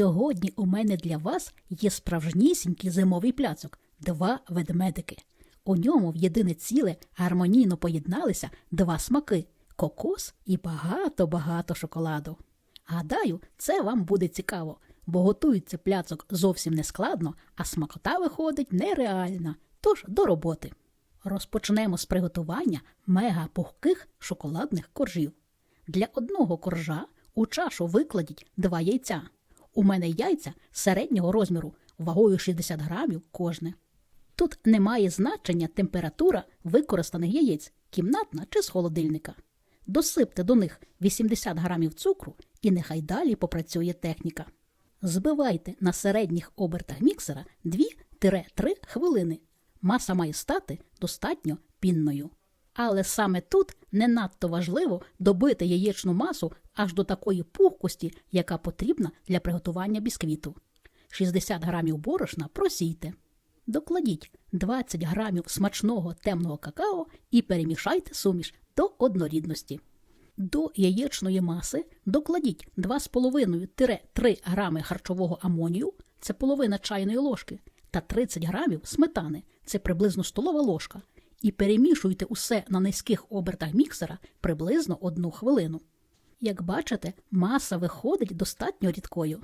Сьогодні у мене для вас є справжнісінький зимовий пляцок два ведмедики. У ньому в єдине ціле гармонійно поєдналися два смаки кокос і багато-багато шоколаду. Гадаю, це вам буде цікаво, бо готується пляцок зовсім не складно, а смакота виходить нереальна. Тож до роботи. Розпочнемо з приготування мега пухких шоколадних коржів. Для одного коржа у чашу викладіть два яйця. У мене яйця середнього розміру, вагою 60 грамів кожне. Тут немає значення температура використаних яєць, кімнатна чи з холодильника. Досипте до них 80 грамів цукру і нехай далі попрацює техніка. Збивайте на середніх обертах міксера 2-3 хвилини. Маса має стати достатньо пінною. Але саме тут не надто важливо добити яєчну масу аж до такої пухкості, яка потрібна для приготування бісквіту. 60 грамів борошна просійте. Докладіть 20 грамів смачного темного какао і перемішайте суміш до однорідності. До яєчної маси докладіть 2,5-3 грами харчового амонію, це половина чайної ложки, та 30 грамів сметани, це приблизно столова ложка, і перемішуйте усе на низьких обертах міксера приблизно одну хвилину. Як бачите, маса виходить достатньо рідкою.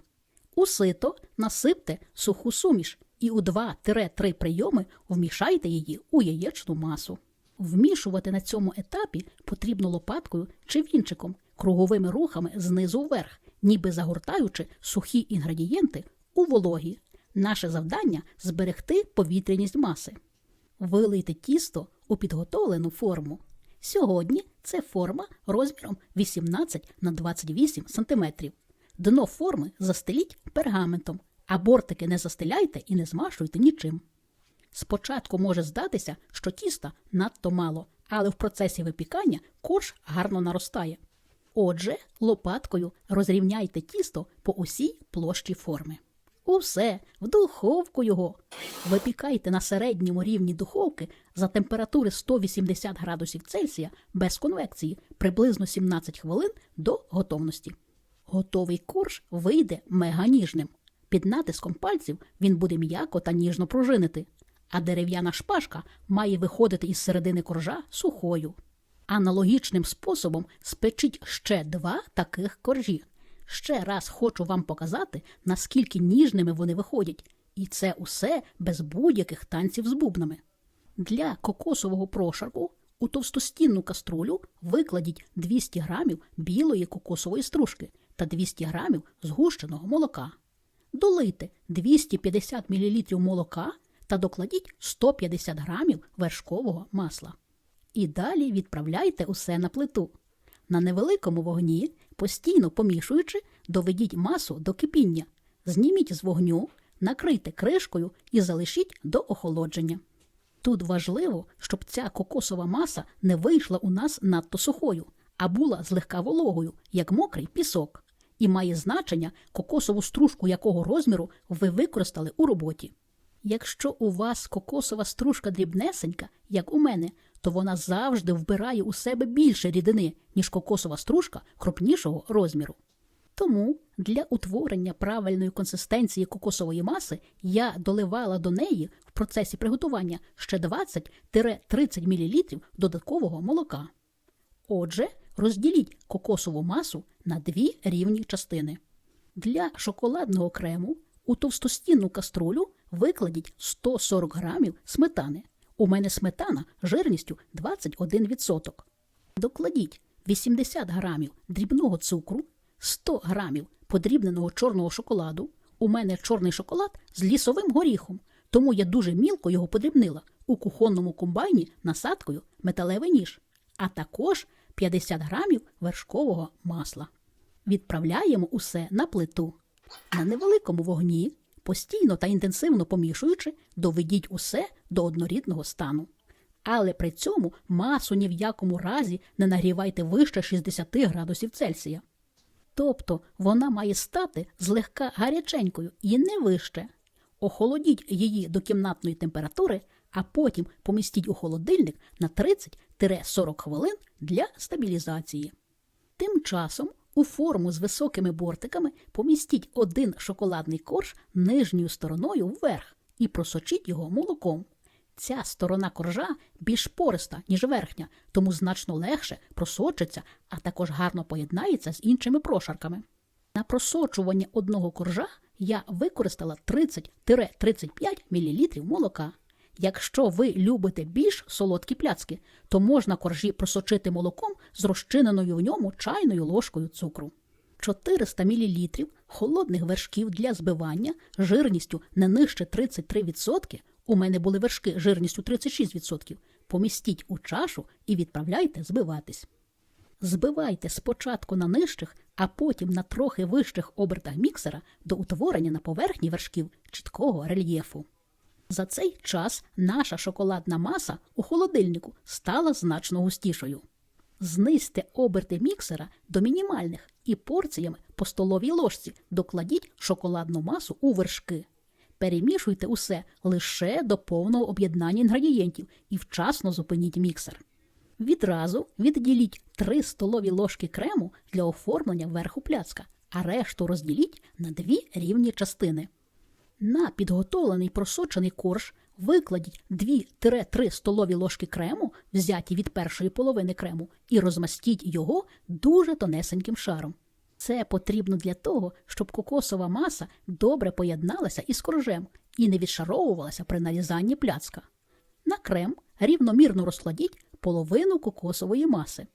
У сито насипте суху суміш і у 2-3 прийоми вмішайте її у яєчну масу. Вмішувати на цьому етапі потрібно лопаткою чи вінчиком, круговими рухами знизу вверх, ніби загортаючи сухі інгредієнти у вологі. Наше завдання зберегти повітряність маси. Вилийте тісто у підготовлену форму. Сьогодні це форма розміром 18 на 28 см. Дно форми застеліть пергаментом, а бортики не застеляйте і не змашуйте нічим. Спочатку може здатися, що тіста надто мало, але в процесі випікання корж гарно наростає. Отже, лопаткою розрівняйте тісто по усій площі форми. Усе, в духовку його. Випікайте на середньому рівні духовки за температури 180 градусів Цельсія без конвекції приблизно 17 хвилин до готовності. Готовий корж вийде меганіжним. Під натиском пальців він буде м'яко та ніжно пружинити, а дерев'яна шпажка має виходити із середини коржа сухою. Аналогічним способом спечіть ще два таких коржі. Ще раз хочу вам показати, наскільки ніжними вони виходять, і це усе без будь-яких танців з бубнами. Для кокосового прошарку у товстостінну каструлю викладіть 200 грамів білої кокосової стружки та 200 грамів згущеного молока. Долийте 250 мл молока та докладіть 150 грамів вершкового масла. І далі відправляйте усе на плиту. На невеликому вогні, постійно помішуючи, доведіть масу до кипіння, зніміть з вогню, накрийте кришкою і залишіть до охолодження. Тут важливо, щоб ця кокосова маса не вийшла у нас надто сухою, а була злегка вологою, як мокрий пісок, і має значення кокосову стружку якого розміру ви використали у роботі. Якщо у вас кокосова стружка дрібнесенька, як у мене, то вона завжди вбирає у себе більше рідини, ніж кокосова стружка крупнішого розміру. Тому для утворення правильної консистенції кокосової маси я доливала до неї в процесі приготування ще 20-30 мл додаткового молока. Отже, розділіть кокосову масу на дві рівні частини. Для шоколадного крему у товстостінну каструлю викладіть 140 грамів сметани. У мене сметана жирністю 21%. Докладіть 80 грамів дрібного цукру, 100 грамів подрібненого чорного шоколаду. У мене чорний шоколад з лісовим горіхом, тому я дуже мілко його подрібнила у кухонному комбайні насадкою металевий ніж, а також 50 грамів вершкового масла. Відправляємо усе на плиту. На невеликому вогні, постійно та інтенсивно помішуючи, доведіть усе до однорідного стану. Але при цьому масу ні в якому разі не нагрівайте вище 60 градусів Цельсія. Тобто вона має стати злегка гаряченькою і не вище. Охолодіть її до кімнатної температури, а потім помістіть у холодильник на 30-40 хвилин для стабілізації. Тим часом У форму з високими бортиками помістіть один шоколадний корж нижньою стороною вверх і просочіть його молоком. Ця сторона коржа більш пориста, ніж верхня, тому значно легше просочиться, а також гарно поєднається з іншими прошарками. На просочування одного коржа я використала 30-35 мл молока. Якщо ви любите більш солодкі пляцки, то можна коржі просочити молоком з розчиненою в ньому чайною ложкою цукру. 400 мл холодних вершків для збивання жирністю не нижче 33%, у мене були вершки жирністю 36%, помістіть у чашу і відправляйте збиватись. Збивайте спочатку на нижчих, а потім на трохи вищих обертах міксера до утворення на поверхні вершків чіткого рельєфу. За цей час наша шоколадна маса у холодильнику стала значно густішою. Знизьте оберти міксера до мінімальних і порціями по столовій ложці докладіть шоколадну масу у вершки. Перемішуйте усе лише до повного об'єднання інгредієнтів і вчасно зупиніть міксер. Відразу відділіть 3 столові ложки крему для оформлення верху пляцка, а решту розділіть на дві рівні частини. На підготовлений просочений корж викладіть 2-3 столові ложки крему, взяті від першої половини крему, і розмастіть його дуже тонесеньким шаром. Це потрібно для того, щоб кокосова маса добре поєдналася із коржем і не відшаровувалася при нарізанні пляцка. На крем рівномірно розкладіть половину кокосової маси.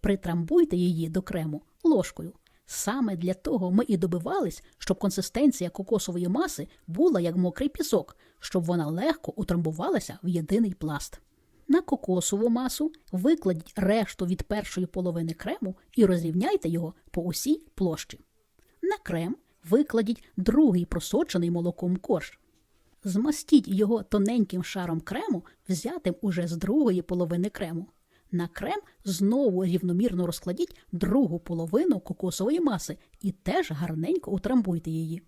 Притрамбуйте її до крему ложкою. Саме для того ми і добивались, щоб консистенція кокосової маси була як мокрий пісок, щоб вона легко утрамбувалася в єдиний пласт. На кокосову масу викладіть решту від першої половини крему і розрівняйте його по усій площі. На крем викладіть другий просочений молоком корж. Змастіть його тоненьким шаром крему, взятим уже з другої половини крему. На крем знову рівномірно розкладіть другу половину кокосової маси і теж гарненько утрамбуйте її.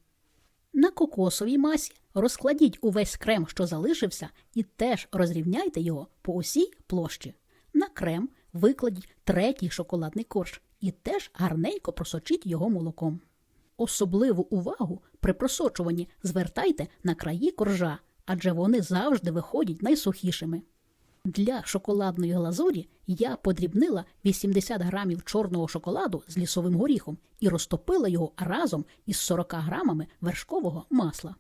На кокосовій масі розкладіть увесь крем, що залишився, і теж розрівняйте його по усій площі. На крем викладіть третій шоколадний корж і теж гарненько просочіть його молоком. Особливу увагу при просочуванні звертайте на краї коржа, адже вони завжди виходять найсухішими. Для шоколадної глазурі я подрібнила 80 грамів чорного шоколаду з лісовим горіхом і розтопила його разом із 40 грамами вершкового масла.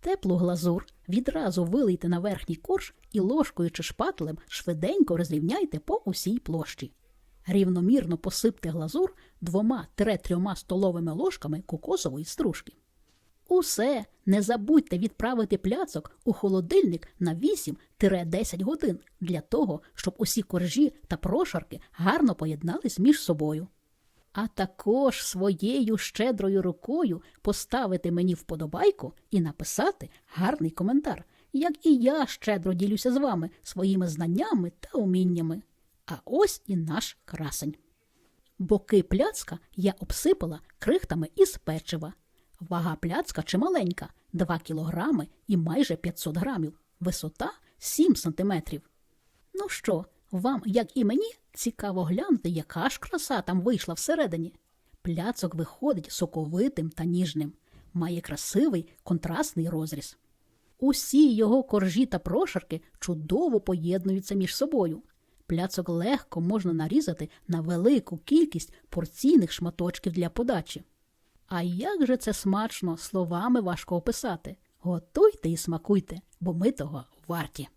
Теплу глазур відразу вилийте на верхній корж і ложкою чи шпателем швиденько розрівняйте по усій площі. Рівномірно посипте глазур двома-трьома столовими ложками кокосової стружки. Усе не забудьте відправити пляцок у холодильник на 8-10 годин для того, щоб усі коржі та прошарки гарно поєднались між собою. А також своєю щедрою рукою поставити мені вподобайку і написати гарний коментар, як і я щедро ділюся з вами своїми знаннями та уміннями. А ось і наш красень. Боки пляцка я обсипала крихтами із печива. Вага пляцка чималенька 2 кілограми і майже 500 грамів, висота 7 сантиметрів. Ну що, вам, як і мені, цікаво глянути, яка ж краса там вийшла всередині. Пляцок виходить соковитим та ніжним, має красивий контрастний розріз. Усі його коржі та прошарки чудово поєднуються між собою. Пляцок легко можна нарізати на велику кількість порційних шматочків для подачі. А як же це смачно, словами важко описати. Готуйте і смакуйте, бо ми того варті.